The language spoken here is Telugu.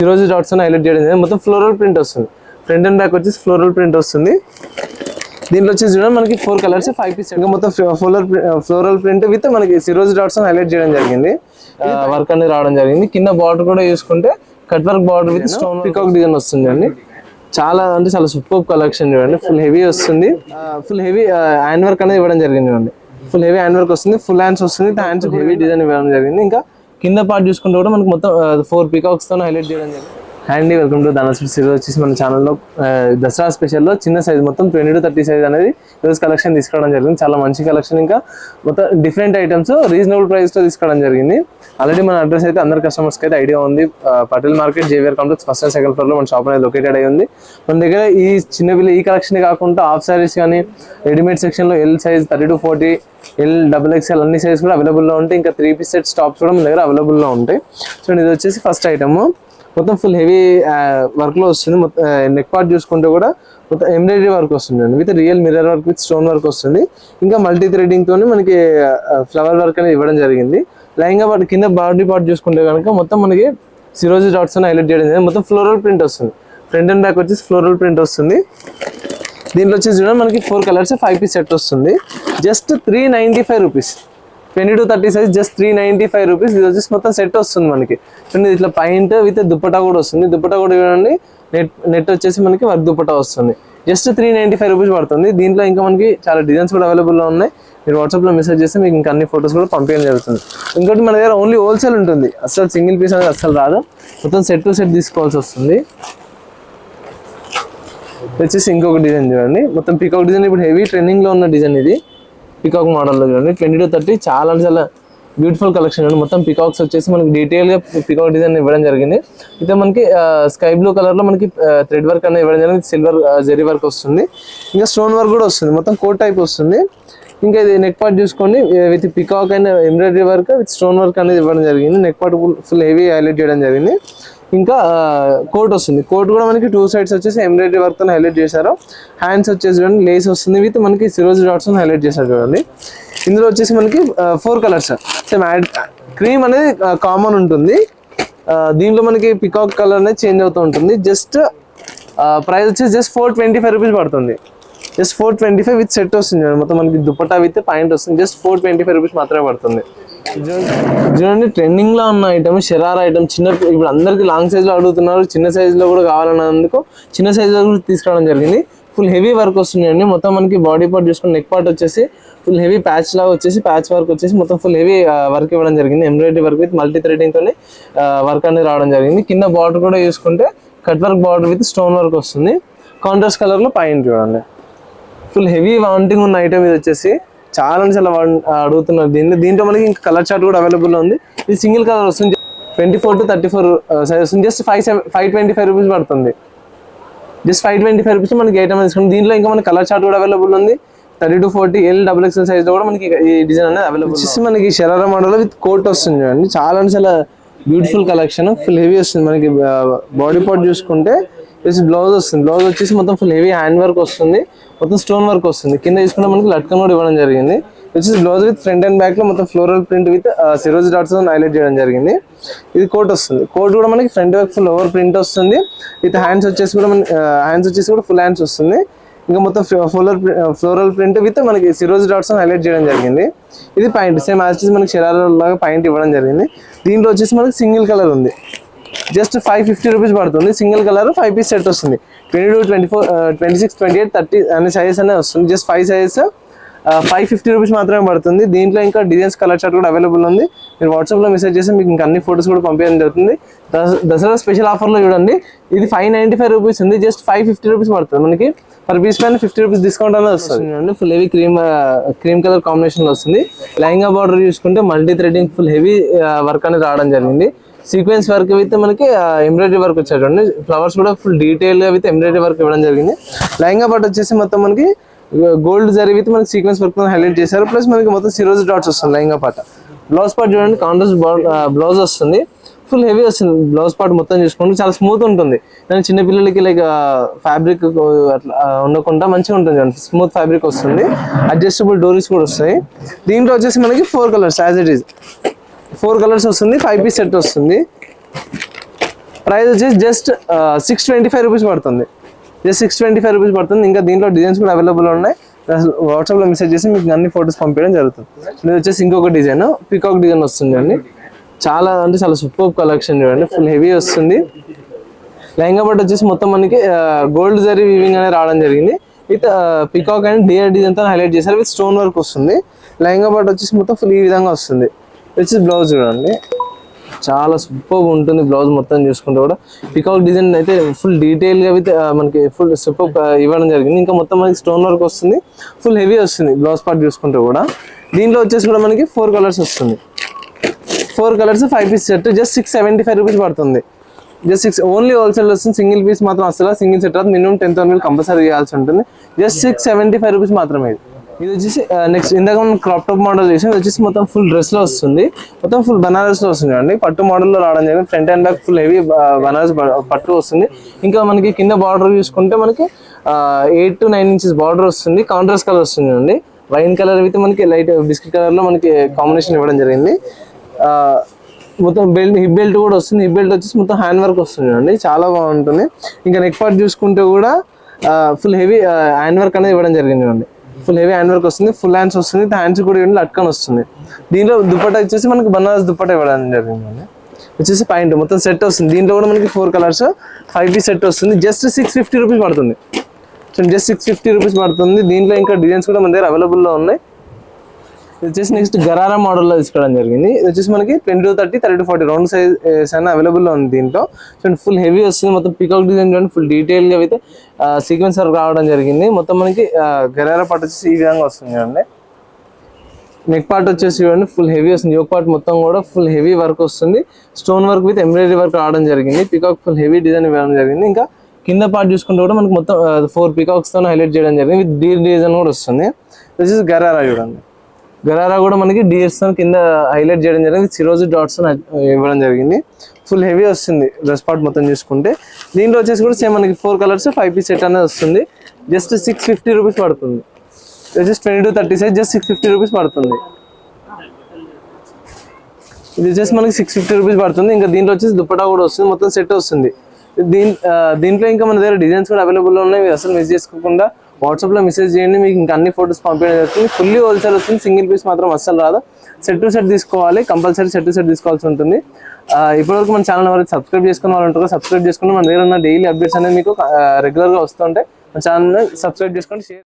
ఈ రోజు డాట్స్ హైలైట్ చేయడం. మొత్తం ఫ్లోరల్ ప్రింట్ వస్తుంది. ఫ్రంట్ అండ్ బ్యాక్ వచ్చేసి ఫ్లోరల్ ప్రింట్ వస్తుంది. దీంట్లో వచ్చేసి చూడండి మనకి ఫోర్ కలర్స్ ఫైవ్ పీస్ ఇంకా మొత్తం ఫ్లోరల్ ఫ్లోరల్ ప్రింట్ విత్ మనకి సిరోజ్ డాట్స్ హైలైట్ చేయడం జరిగింది. వర్క్ అనేది రావడం జరిగింది. కింద బార్డర్ కూడా చూసుకుంటే cut work border with stone peacock design వస్తుంది. అండి. చాలా అంటే చాలా సూపర్ కలెక్షన్ చూడండి. ఫుల్ హెవీ వస్తుంది. ఫుల్ హెవీ హ్యాండ్ వర్క్ అనేది ఇవ్వడం జరిగింది చూడండి. ఫుల్ హెవీ హ్యాండ్ వర్క్ వస్తుంది. ఫుల్ హ్యాండ్స్ వస్తుంది హ్యాండ్స్ హెవీ డిజైన్ ఇవ్వడం జరిగింది. ఇంకా కింద పార్ట్ చూసుకుంటే కూడా మనకు మొత్తం ఫోర్ పికాక్స్తో హైలైట్ చేయడం జరిగింది. అండి వెల్కమ్ టు ధనస్ సిరీస్ వచ్చేసి మన ఛానల్లో దసరా స్పెషల్లో చిన్న సైజ్ మొత్తం ట్వంటీ టు థర్టీ సైజ్ అనేది ఈరోజు కలెక్షన్ తీసుకోవడం జరిగింది. చాలా మంచి కలెక్షన్ ఇంకా. మొత్తం డిఫరెంట్ ఐటమ్స్ రీజనబుల్ ప్రైస్తో తీసుకోవడం జరిగింది. ఆల్రెడీ మన అడ్రస్ అయితే అందరి కస్టమర్స్కి అయితే ఐడియా ఉంది. Patel market Xavier complex first and second ఫ్లోర్లో మన షాప్ అనేది లొకేటెడ్ అయి ఉంది. మన దగ్గర ఈ చిన్న పిల్ల ఈ కలెక్షన్ కాకుండా హాఫ్ సారీస్ కానీ రెడీమేడ్ సెక్షన్లో L size thirty to forty L double XL అన్ని సైజ్ కూడా అవైలబుల్లో ఉంటాయి. ఇంకా త్రీ పీస్ సెట్ స్టాప్స్ కూడా మన దగ్గర అవైలబుల్లో ఉంటాయి. సో ఇది వచ్చేసి ఫస్ట్ ఐటమ్ మొత్తం ఫుల్ హెవీ వర్క్లో వస్తుంది. మొత్తం నెక్ పార్ట్ చూసుకుంటే కూడా మొత్తం ఎంబ్రాయిడరీ వర్క్ వస్తుంది అండి with real mirror work with stone work వస్తుంది. ఇంకా మల్టీ థ్రెడింగ్ మనకి ఫ్లవర్ వర్క్ అనేది ఇవ్వడం జరిగింది. లైంగా పాటు కింద బాడీ పార్ట్ చూసుకుంటే కనుక మొత్తం మనకి సిరోజీ డాట్స్ అని హైలైట్ చేయడం జరిగింది. మొత్తం ఫ్లోరల్ ప్రింట్ వస్తుంది. ఫ్రంట్ అండ్ బ్యాక్ వచ్చేసి ఫ్లోరల్ ప్రింట్ వస్తుంది. దీంట్లో వచ్చేసి చూడండి మనకి four colours five piece set వస్తుంది. Just three ninety five rupees twenty to thirty size just three ninety five rupees ఇది వచ్చేసి మొత్తం సెట్ వస్తుంది మనకి. చూడండి ఇట్లా పైంట్ విత్ దుప్పటా కూడా వస్తుంది. దుప్పటా కూడా చూడండి నెట్ నెట్ వచ్చేసి మనకి వర్క్ దుప్పటా వస్తుంది. Just three ninety five rupees పడుతుంది. దీంట్లో ఇంకా మనకి చాలా డిజైన్స్ కూడా అవైలబుల్లో ఉన్నాయి. మీరు వాట్సాప్లో మెసేజ్ చేస్తే మీకు ఇంకా అన్ని ఫొటోస్ కూడా పంపించడం జరుగుతుంది. ఇంకోటి మన దగ్గర ఓన్లీ హోల్సేల్ ఉంటుంది. అసలు సింగిల్ పీస్ అనేది అసలు రాదు. మొత్తం సెట్ టు సెట్ తీసుకోవాల్సి వస్తుంది. వచ్చేసి ఇంకొక డిజైన్ చూడండి. మొత్తం పికౌట్ డిజైన్ ఇప్పుడు హెవీ ట్రెండింగ్లో ఉన్న డిజైన్ ఇది. పికాక్ మోడల్లో చూడండి. ట్వంటీ టు థర్టీ చాలా చాలా బ్యూటిఫుల్ కలెక్షన్ అండి. మొత్తం పికాక్స్ వచ్చేసి మనకి డీటెయిల్గా పికాక్ డిజైన్ ఇవ్వడం జరిగింది. అయితే మనకి స్కై బ్లూ కలర్లో మనకి థ్రెడ్ వర్క్ అనేది ఇవ్వడం జరిగింది. సిల్వర్ జెరీ వర్క్ వస్తుంది. ఇంకా స్టోన్ వర్క్ కూడా వస్తుంది. మొత్తం కోట్ టైప్ వస్తుంది. ఇంకా ఇది నెక్ పార్ట్ చూసుకోండి. With peacock and embroidery work with stone work అనేది ఇవ్వడం జరిగింది. Neck part full heavy highlight చేయడం జరిగింది. ఇంకా కోట్ వస్తుంది. కోట్ కూడా మనకి టూ సైడ్స్ వచ్చేసి ఎంబ్రాయిడరీ వర్క్తో హైలైట్ చేశారు. హ్యాండ్స్ వచ్చేసి చూడండి లేస్ వస్తుంది. విత్ మనకి సిరోజ్ డాట్స్ హైలైట్ చేశారు చూడండి. ఇందులో వచ్చేసి మనకి ఫోర్ కలర్స్ సేమ్ క్రీమ్ అనేది కామన్ ఉంటుంది. దీంట్లో మనకి పికాక్ కలర్ అనేది చేంజ్ అవుతూ ఉంటుంది. జస్ట్ ప్రైస్ వచ్చేసి just four twenty five rupees పడుతుంది. Just four twenty five with set వస్తుంది మొత్తం మనకి దుప్పటా విత్ పాయింట్ వస్తుంది. Just four twenty five rupees మాత్రమే పడుతుంది. చూడండి ట్రెండింగ్లో ఉన్న ఐటమ్ షరారా ఐటమ్ చిన్న ఇప్పుడు అందరికి లాంగ్ సైజ్లో అడుగుతున్నారు చిన్న సైజ్లో కూడా కావాలన్నందుకు చిన్న సైజ్లో కూడా తీసుకురావడం జరిగింది. ఫుల్ హెవీ వర్క్ వస్తుందండి మొత్తం మనకి బాడీ పార్ట్ చూసుకుని నెక్ పార్ట్ వచ్చేసి ఫుల్ హెవీ ప్యాచ్ లాగా వచ్చేసి ప్యాచ్ వర్క్ వచ్చేసి మొత్తం ఫుల్ హెవీ వర్క్ ఇవ్వడం జరిగింది. Embroidery work with multi threading తోని వర్క్ అనేది రావడం జరిగింది. కింద బార్డర్ కూడా చూసుకుంటే cut work border with stone work వస్తుంది. కాంట్రాస్ట్ కలర్లో పైన చూడండి. ఫుల్ హెవీ వాంటింగ్ ఉన్న ఐటమ్ ఇది వచ్చేసి చాలా చాలా వాన్- అడుగుతున్నారు. దీంట్లో దీంట్లో మనకి ఇంకా కలర్ చార్ట్ కూడా అవైలబుల్ ఉంది. ఇది సింగిల్ కలర్ వస్తుంది. Twenty four to thirty four size వస్తుంది. Just five seven five twenty five rupees పడుతుంది. Just five twenty five rupees మనకి ఐటమ్ తీసుకుంది దీంట్లో ఇంకా మనకి కలర్ చార్ట్ కూడా అవైలబుల్ ఉంది. Thirty to forty L double XL size కూడా మనకి ఈ డిజైన్ అనేది అవైలబుల్ వచ్చేసి మనకి షరారా మోడల్ విత్ కోట్ వస్తుంది చూడండి. చాలా చాలా బ్యూటిఫుల్ కలెక్షన్ ఫుల్ హెవీ వస్తుంది. మనకి బాడీ పార్ట్ చూసుకుంటే బ్లౌజ్ వస్తుంది. బ్లౌజ్ వచ్చేసి మొత్తం ఫుల్ హెవీ హ్యాండ్ వర్క్ వస్తుంది. మొత్తం స్టోన్ వర్క్ వస్తుంది. కింద తీసుకుంటే మనకి లట్కన్ కూడా ఇవ్వడం జరిగింది. వచ్చేసి బ్లౌజ్ విత్ ఫ్రంట్ అండ్ బ్యాక్లో మొత్తం ఫ్లోరల్ ప్రింట్ విత్ సిరోజ్ డాట్స్ హైలైట్ చేయడం జరిగింది. ఇది కోట్ వస్తుంది. కోట్ కూడా మనకి front back full over print వస్తుంది. విత్ హ్యాండ్స్ వచ్చేసి కూడా మనకి హ్యాండ్స్ uh, వచ్చేసి కూడా ఫుల్ హ్యాండ్స్ వస్తుంది. ఇంకా మొత్తం ఫ్లోరల్ ఫ్లోరల్ ప్రింట్ విత్ మనకి సిరోజ్ డాట్స్ హైలైట్ చేయడం జరిగింది. ఇది పాయింట్ సేమ్ యాజ్ మనకి శరారా లాగా పాయింట్ ఇవ్వడం జరిగింది. దీంట్లో వచ్చేసి మనకి సింగిల్ కలర్ ఉంది. జస్ట్ ఫైవ్ ఫిఫ్టీ రూపీస్ పడుతుంది. Single colour five piece set వస్తుంది. Twenty two twenty four twenty six twenty eight thirty అనే సైజెస్ అనే వస్తుంది. Just five sizes five fifty rupees మాత్రమే పడుతుంది. దీంట్లో ఇంకా డిజైన్స్ కలర్ చార్ట్ కూడా అవైలబుల్ ఉంది. మీరు వాట్సాప్లో మెసేజ్ చేస్తే మీకు ఇంకా అన్ని ఫొటోస్ కూడా పంపించడం జరుగుతుంది. దసరా స్పెషల్ ఆఫర్లో చూడండి. ఇది ఫైవ్ నైంటీ ఫైవ్ రూపీస్ ఉంది. జస్ట్ ఫైవ్ ఫిఫ్టీ రూపీస్ పడుతుంది మనకి. పర్ పీస్ పైన ఫిఫ్టీ రూపీస్ డిస్కౌంట్ అనేది వస్తుంది. Full heavy cream cream colour కాంబినేషన్లో వస్తుంది. లెహంగా బార్డర్ చూసుకుంటే multi threading full heavy work అనేది రావడం జరిగింది. సీక్వెన్స్ వర్క్ అయితే మనకి ఎంబ్రాయిడరీ వర్క్ వచ్చేటండి ఫ్లవర్స్ కూడా ఫుల్ డీటెయిల్గా అయితే ఎంబ్రాయిడరీ వర్క్ ఇవ్వడం జరిగింది. లైంగా పట్టు వచ్చేసి మొత్తం మనకి గోల్డ్ జరీ అయితే మనకి సీక్వెన్స్ వర్క్ హైలైట్ చేశారు. ప్లస్ మనకి మొత్తం సిరోజ్ డాట్స్ వస్తుంది లైంగా పాట బ్లౌజ్ పార్ట్ చూడండి కాంట్రాస్ట్ బ్లౌజ్ వస్తుంది. ఫుల్ హెవీ వస్తుంది బ్లౌజ్ పార్ట్ మొత్తం చూసుకుంటే. చాలా స్మూత్ ఉంటుంది. కానీ చిన్నపిల్లలకి లైక్ ఫ్యాబ్రిక్ అట్లా ఉండకుండా మంచిగా ఉంటుంది స్మూత్ ఫ్యాబ్రిక్ వస్తుంది. అడ్జస్టబుల్ డోరీస్ కూడా వస్తాయి. దీంట్లో వచ్చేసి మనకి four colours as it is four colours వస్తుంది ఫైవ్ పీస్ సెట్ వస్తుంది. ప్రైస్ వచ్చేసి just six twenty five rupees పడుతుంది. Just six twenty five rupees పడుతుంది. ఇంకా దీంట్లో డిజైన్స్ కూడా అవైలబుల్ ఉన్నాయి. వాట్సాప్లో మెసేజ్ చేసి మీకు అన్ని ఫొటోస్ పంపించడం జరుగుతుంది. ఇది వచ్చేసి ఇంకొక డిజైన్ పికాక్ డిజైన్ వస్తుంది అండి. చాలా అంటే చాలా సూపర్ కలెక్షన్ చూడండి. ఫుల్ హెవీ వస్తుంది. లెహంగా బట్ వచ్చేసి మొత్తం మనకి గోల్డ్ జరీ వీవింగ్ అనేది రావడం జరిగింది. విత్ పికాక్ అండ్ డియర్ డిజైన్తో హైలైట్ చేశారు. విత్ స్టోన్ వర్క్ వస్తుంది. లెహంగా బట్ వచ్చేసి మొత్తం ఫుల్ ఈ విధంగా వస్తుంది. వచ్చి బ్లౌజ్ చూడండి. చాలా సూపర్ ఉంటుంది బ్లౌజ్ మొత్తం చూసుకుంటే కూడా. పికాక్ డిజైన్ అయితే ఫుల్ డీటెయిల్గా అయితే విత్ మనకి ఫుల్ సూపర్ ఇవ్వడం జరిగింది. ఇంకా మొత్తం మనకి స్టోన్ వర్క్ వస్తుంది. ఫుల్ హెవీ వస్తుంది బ్లౌజ్ పార్ట్ చూసుకుంటే కూడా. దీంట్లో వచ్చేసి కూడా మనకి ఫోర్ కలర్స్ వస్తుంది. Four colours five piece set just six seventy five rupees పడుతుంది జస్ట్ సిక్స్ ఓన్లీ హోల్సేల్ వస్తుంది. సింగిల్ పీస్ మాత్రం అసలు సింగిల్ సెట్ రాదు మినిమం టెన్ థౌసండ్ కంపల్సరీ చేయాల్సి ఉంటుంది. Just six seventy five rupees మాత్రమే ఇది. ఇది వచ్చేసి నెక్స్ట్ ఇందాక మనం క్రాప్ టాప్ మోడల్ చేసాం. ఇది వచ్చేసి మొత్తం ఫుల్ డ్రెస్లో వస్తుంది. మొత్తం ఫుల్ బనారస్లో వస్తుంది అండి పట్టు మోడల్లో రావడం జరిగింది. Front and back full heavy Banaras పట్టు వస్తుంది. ఇంకా మనకి కింద బార్డర్ చూసుకుంటే మనకి eight to nine inches border వస్తుంది. కాంట్రాస్ట్ కలర్ వస్తుంది అండి వైన్ కలర్ అయితే మనకి లైట్ బిస్కెట్ కలర్లో మనకి కాంబినేషన్ ఇవ్వడం జరిగింది. మొత్తం బెల్ట్ హిప్ బెల్ట్ కూడా వస్తుంది. హిప్ బెల్ట్ వచ్చేసి మొత్తం హ్యాండ్ వర్క్ వస్తుంది అండి చాలా బాగుంటుంది. ఇంకా నెక్ పార్ట్ చూసుకుంటే కూడా ఫుల్ హెవీ హ్యాండ్ వర్క్ అనేది ఇవ్వడం జరిగింది అండి ఫుల్ హెవీ హ్యాండ్ వర్క్ వస్తుంది ఫుల్ హ్యాండ్స్ వస్తుంది హ్యాండ్స్ కూడా ఇవ్వండి లట్కన్ వస్తుంది. దీంట్లో దుప్పట వచ్చేసి మనకి బనారస్ దుప్పట ఇవ్వడం జరిగింది వచ్చేసి పాయింట్ మొత్తం సెట్ వస్తుంది. దీంట్లో కూడా మనకి four colours five piece set వస్తుంది. జస్ట్ సిక్స్ ఫిఫ్టీ రూపీస్ పడుతుంది. So just six fifty rupees పడుతుంది. దీంట్లో ఇంకా డిజైన్స్ కూడా మన దగ్గర అవైలబుల్లో ఉన్నాయి. ఇది వచ్చేసి నెక్స్ట్ గరారా మోడల్లో తీసుకోవడం జరిగింది. ఇది వచ్చేసి మనకి twenty two thirty thirty forty round size అయినా అవైలబుల్లో ఉంది దీంట్లో. చూడండి ఫుల్ హెవీ వస్తుంది. మొత్తం పికౌట్ డిజైన్ చూడండి ఫుల్ డీటెయిల్గా అయితే సీక్వెన్స్ వర్క్ రావడం జరిగింది. మొత్తం మనకి గరారా పార్ట్ వచ్చేసి ఈ విధంగా వస్తుంది చూడండి. నెక్ పార్ట్ వచ్చేసి చూడండి ఫుల్ హెవీ వస్తుంది. యోక్ పార్ట్ మొత్తం కూడా ఫుల్ హెవీ వర్క్ వస్తుంది. Stone work with embroidery work రావడం జరిగింది. పికాక్ ఫుల్ హెవీ డిజైన్ ఇవ్వడం జరిగింది. ఇంకా కింద పార్ట్ చూసుకుంటే కూడా మనకి మొత్తం ఫోర్ పికాక్స్తో హైలైట్ చేయడం జరిగింది. విత్ డీర్ డిజైన్ కూడా వస్తుంది. వచ్చేసి గరారా చూడండి. గరారా కూడా మనకి డిఎస్ఎన్ కింద హైలైట్ చేయడం జరిగింది. సిరోజు డాట్స్ ఇవ్వడం జరిగింది. ఫుల్ హెవీ వస్తుంది డ్రెస్ పార్ట్ మొత్తం చూసుకుంటే. దీంట్లో వచ్చేసి కూడా సేమ్ మనకి four colours five piece set అనేది వస్తుంది. జస్ట్ సిక్స్ ఫిఫ్టీ రూపీస్ పడుతుంది. Just twenty two thirty size just six fifty rupees పడుతుంది. ఇది వచ్చేసి మనకి సిక్స్ ఫిఫ్టీ రూపీస్ పడుతుంది. ఇంకా దీంట్లో వచ్చేసి దుప్పటా కూడా వస్తుంది. మొత్తం సెట్ వస్తుంది. దీని దీంట్లో ఇంకా మన దగ్గర డిజైన్స్ కూడా అవైలబుల్ ఉన్నాయి. అసలు మిస్ చేసుకోకుండా వాట్సాప్లో మెసేజ్ చేయండి మీకు ఇంకా అన్ని ఫొటోస్ పంపించడం జరుగుతుంది. ఫుల్లీ హోల్సేల్ వస్తుంది సింగిల్ పీస్ మాత్రం అస్సలు రాదు. సెట్ టు సెట్ తీసుకోవాలి కంపల్సరీ సెట్ టు సెట్ తీసుకోవాల్సి ఉంటుంది. ఇప్పటివరకు మన ఛానల్ ఎవరైతే సబ్స్క్రైబ్ చేసుకున్న వాళ్ళు ఉంటారో సబ్స్క్రైబ్ చేసుకుని మన దగ్గర ఉన్న డైలీ అప్డేట్స్ అనేది మీకు రెగ్యులర్గా వస్తుంటాయి. మన ఛానల్ సబ్స్క్రైబ్ చేసుకోండి షేర్